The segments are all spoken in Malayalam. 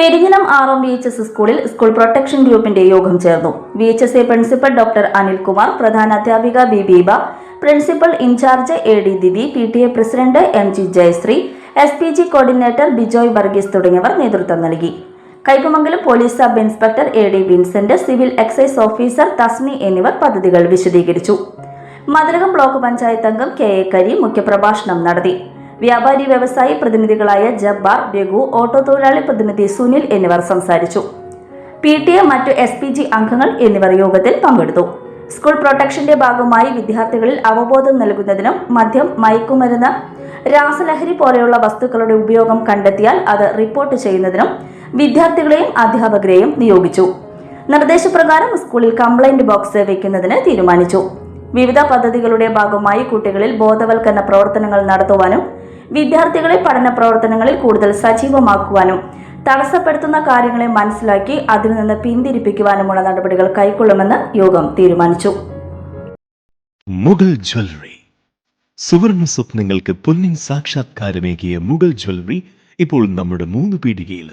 Perinjanam R M V H S സ്കൂളിൽ സ്കൂൾ പ്രൊട്ടക്ഷൻ ഗ്രൂപ്പിന്റെ യോഗം ചേർന്നു. V H S A principal doctor Anilkumar പ്രധാന അധ്യാപിക B Beeba principal incharge A D Didi P T A president M G Jayasree S P G coordinator Bijoy Varghese തുടങ്ങിയവർ നേതൃത്വം നൽകി. Kaipamangalam police sub inspector A D Vincent civil excise officer Thasmi എന്നിവർ പദ്ധതികൾ വിശദീകരിച്ചു. മതിലകം ബ്ലോക്ക് പഞ്ചായത്ത് അംഗം കെ എ കരി മുഖ്യപ്രഭാഷണം നടത്തി. വ്യാപാരി വ്യവസായി പ്രതിനിധികളായ ജബ്ബാർ രഘു ഓട്ടോ തൊഴിലാളി പ്രതിനിധി സുനിൽ എന്നിവർ സംസാരിച്ചു. പി ടി എ മറ്റു എസ് പി ജി അംഗങ്ങൾ എന്നിവർ യോഗത്തിൽ പങ്കെടുത്തു. സ്കൂൾ പ്രൊട്ടക്ഷന്റെ ഭാഗമായി വിദ്യാർത്ഥികളിൽ അവബോധം നൽകുന്നതിനും മദ്യം മയക്കുമരുന്ന് രാസലഹരി പോലെയുള്ള വസ്തുക്കളുടെ ഉപയോഗം കണ്ടെത്തിയാൽ അത് റിപ്പോർട്ട് ചെയ്യുന്നതിനും വിദ്യാർത്ഥികളെയും അധ്യാപകരെയും നിയോഗിച്ചു. നിർദ്ദേശപ്രകാരം സ്കൂളിൽ കംപ്ലൈന്റ് ബോക്സ് വയ്ക്കുന്നതിന് തീരുമാനിച്ചു. വിവിധ പദ്ധതികളുടെ ഭാഗമായി കുട്ടികളിൽ ബോധവൽക്കരണ പ്രവർത്തനങ്ങൾ നടത്തുവാനും വിദ്യാർത്ഥികളെ പഠന പ്രവർത്തനങ്ങളിൽ കൂടുതൽ സജീവമാക്കുവാനും തടസ്സപ്പെടുത്തുന്ന കാര്യങ്ങളെ മനസ്സിലാക്കി അതിൽ നിന്ന് പിന്തിരിപ്പിക്കുവാനുമുള്ള നടപടികൾ കൈക്കൊള്ളുമെന്ന് യോഗം തീരുമാനിച്ചു. മുഗൾ ജ്വല്ലറി. സുവർണ സ്വപ്നങ്ങൾക്ക് പൊന്നിൻ സാക്ഷാത്കാരമേകിയ മുഗൾ ജ്വല്ലറി ഇപ്പോൾ നമ്മുടെ മൂന്ന് പീടികയിൽ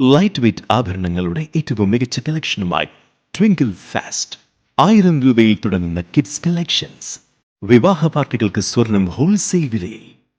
ലൈറ്റ് വെയ്റ്റ് ആഭരണങ്ങളുടെ ഏറ്റവും മികച്ച കളക്ഷനുമായി ട്വിങ്കിൾ ഫാസ്റ്റ് ആയിരം രൂപയിൽ തുടങ്ങുന്ന കിഡ്സ് കളക്ഷൻസ് വിവാഹ പാർട്ടികൾക്ക് സ്വർണം ഹോൾസെയിൽ വിലയിൽ